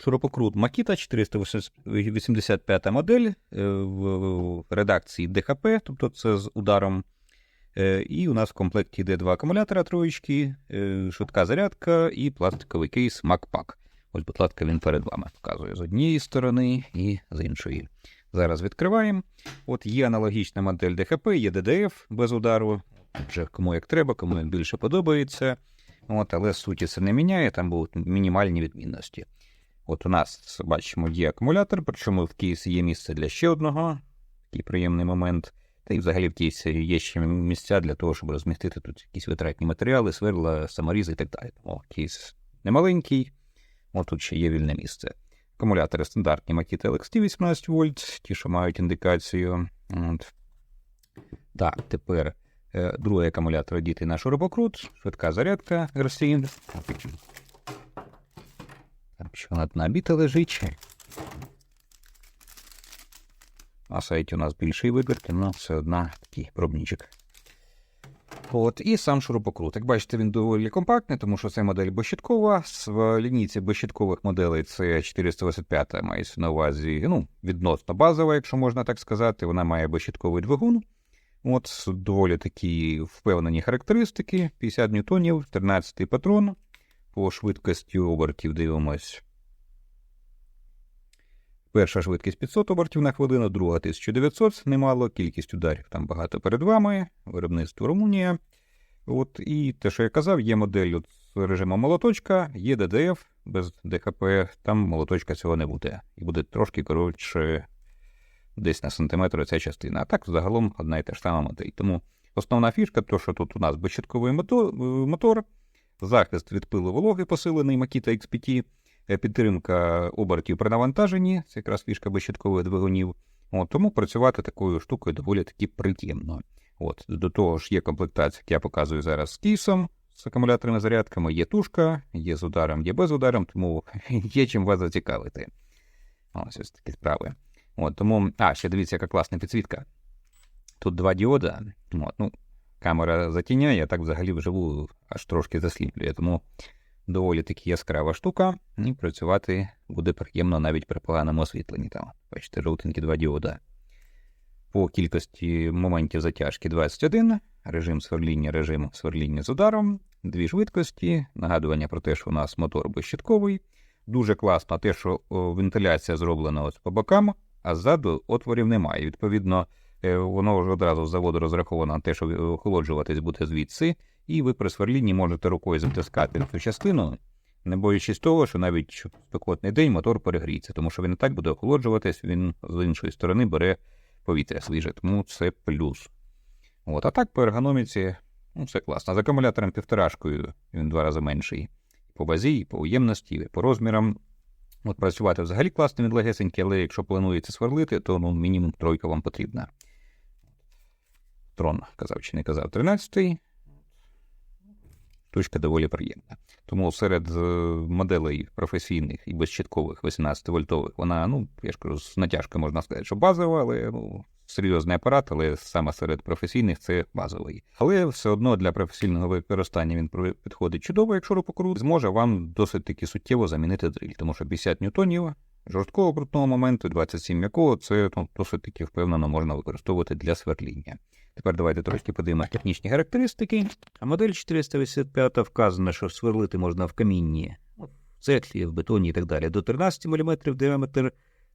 Шурупокрут Makita 485 модель е, в редакції ДХП, тобто це з ударом. Е, І у нас в комплекті йде два акумулятора троєчки, е, швидка зарядка і пластиковий кейс MacPack. Ось, будь ласка, він перед вами показує з однієї сторони і з іншої. Зараз відкриваємо. От є аналогічна модель ДХП, є DDF без удару. Вже кому як треба, кому більше подобається. От, але суті це не міняє, там будуть мінімальні відмінності. От у нас бачимо є акумулятор, причому в кейсі є місце для ще одного. Такий приємний момент. Та й взагалі в кейсі є ще місця для того, щоб розмістити тут якісь витратні матеріали, сверла, саморізи і так далі. Тому кейс немаленький, от тут ще є вільне місце. Акумулятори стандартні Makita LXT 18 вольт, ті, що мають індикацію. От. Так, тепер е, другий акумулятор діти на шурупокрут, швидка зарядка Герсін. Що вона набіта лежить. На сайті у нас більший вибір, але все одна такий пробничок. От, і сам шурупокрут. Як бачите, він доволі компактний, тому що це модель безщиткова. В лінійці безщиткових моделей це 485 мається на увазі, ну, відносно базова, якщо можна так сказати. Вона має безщитковий двигун. От, доволі такі впевнені характеристики: 50 ньютонів, 13-й патрон. По швидкості обертів дивимось. Перша швидкість 500 обертів на хвилину, друга 1900, немало, кількість ударів там багато перед вами, виробництво Румунія. От, І те, що я казав, є модель от з режимом молоточка, є DDF без ДХП, там молоточка цього не буде. І буде трошки коротше десь на сантиметр ця частина. А так загалом одна і та ж сама модель. Тому основна фішка, то, що тут у нас безщитковий мотор, мотор захист від пилу вологи посилений Makita XPT, підтримка обертів при навантаженні, це якраз фішка безщиткових двигунів. От, тому працювати такою штукою доволі таки приємно. От, До того ж, є комплектація, як я показую зараз з кейсом, з акумуляторними зарядками, є тушка, є з ударом, є без ударом, тому є чим вас зацікавити. Ось ось такі справи. От, тому, А, ще дивіться, яка класна підсвітка. Тут два діода. От, ну, Камера затіняє, а так взагалі вживу аж трошки засліплює. Тому доволі таки яскрава штука, і працювати буде приємно навіть при поганому освітленні. Там, бачите, жовтенькі два діода. По кількості моментів затяжки 21, режим сверління, режим сверління з ударом, дві швидкості, нагадування про те, що у нас мотор безщитковий. Дуже класно те, що вентиляція зроблена ось по бокам, а ззаду отворів немає. Відповідно, воно вже одразу з заводу розраховано на те, що охолоджуватись буде звідси, і ви при сверлінні можете рукою затискати цю частину, не боючись того, що навіть в спекотний день мотор перегріється, тому що він і так буде охолоджуватись, він з іншої сторони бере повітря свіже, тому це плюс. От, А так по ергономіці ну, все класно. З акумулятором півторашкою він два рази менший. По базі, і по уємності, і по розмірам. От Працювати взагалі класно, він легесенький, але якщо плануєте сверлити, то ну, мінімум тройка вам потрібна. Трон казав чи не казав 13-й. Точка доволі приємна. Тому серед моделей професійних і безщиткових 18-вольтових вона, ну, я ж кажу, з натяжкою можна сказати, що базова, але ну, серйозний апарат, але саме серед професійних це базовий. Але все одно для професійного використання він підходить чудово, якщо рупокрут, зможе вам досить таки суттєво замінити дриль, тому що 50 ньютонів жорсткого крутного моменту, 27 м'якого, це ну, досить таки впевнено можна використовувати для сверління. Тепер давайте трошки подивимося технічні характеристики. А модель 485 вказано, що сверлити можна в камінні, в цетлі, в бетоні і так далі, до 13 мм діаметр,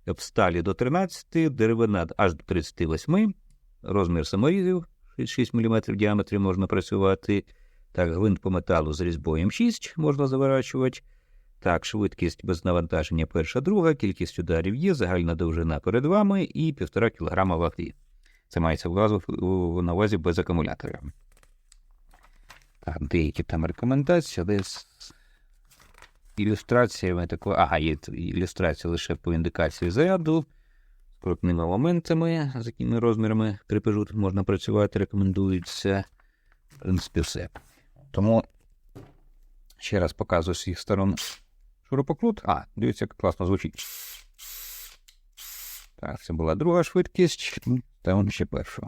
в сталі до 13, деревина аж до 38, розмір саморізів 6 мм в діаметрі можна працювати. Так, гвинт по металу з різьбою М6 можна заворачувати. Так, швидкість без навантаження перша, друга, кількість ударів є, загальна довжина перед вами і 1,5 кг ваги. Це мається на увазі без акумулятора. Так, деякі там рекомендації, але з ілюстраціями такої. Ага, є ілюстрація лише по індикації заряду, з крупними моментами, з якими розмірами крепежу можна працювати, рекомендується. В принципі, все. Тому ще раз показую з їх сторон шурупокрут. А, дивіться, як класно звучить. Так, це була друга швидкість, та он ще перша.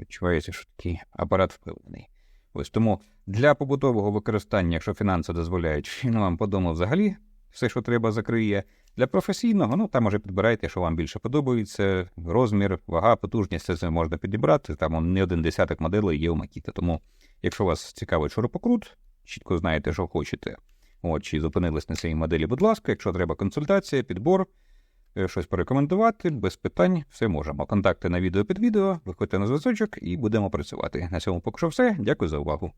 Відчувається, що такий апарат впевнений. Ось тому для побутового використання, якщо фінанси дозволяють, він вам по дому взагалі все, що треба, закриє. Для професійного, ну там може підбирайте, що вам більше подобається. Розмір, вага, потужність, це можна підібрати. Там не один десяток моделей є у Макіта. Тому, якщо вас цікавить шурупокрут, чітко знаєте, що хочете. От, чи зупинились на цій моделі, будь ласка, якщо треба консультація, підбор, е, щось порекомендувати, без питань, все можемо. Контакти на відео під відео, виходьте на зв'язочок і будемо працювати. На цьому поки що все. Дякую за увагу.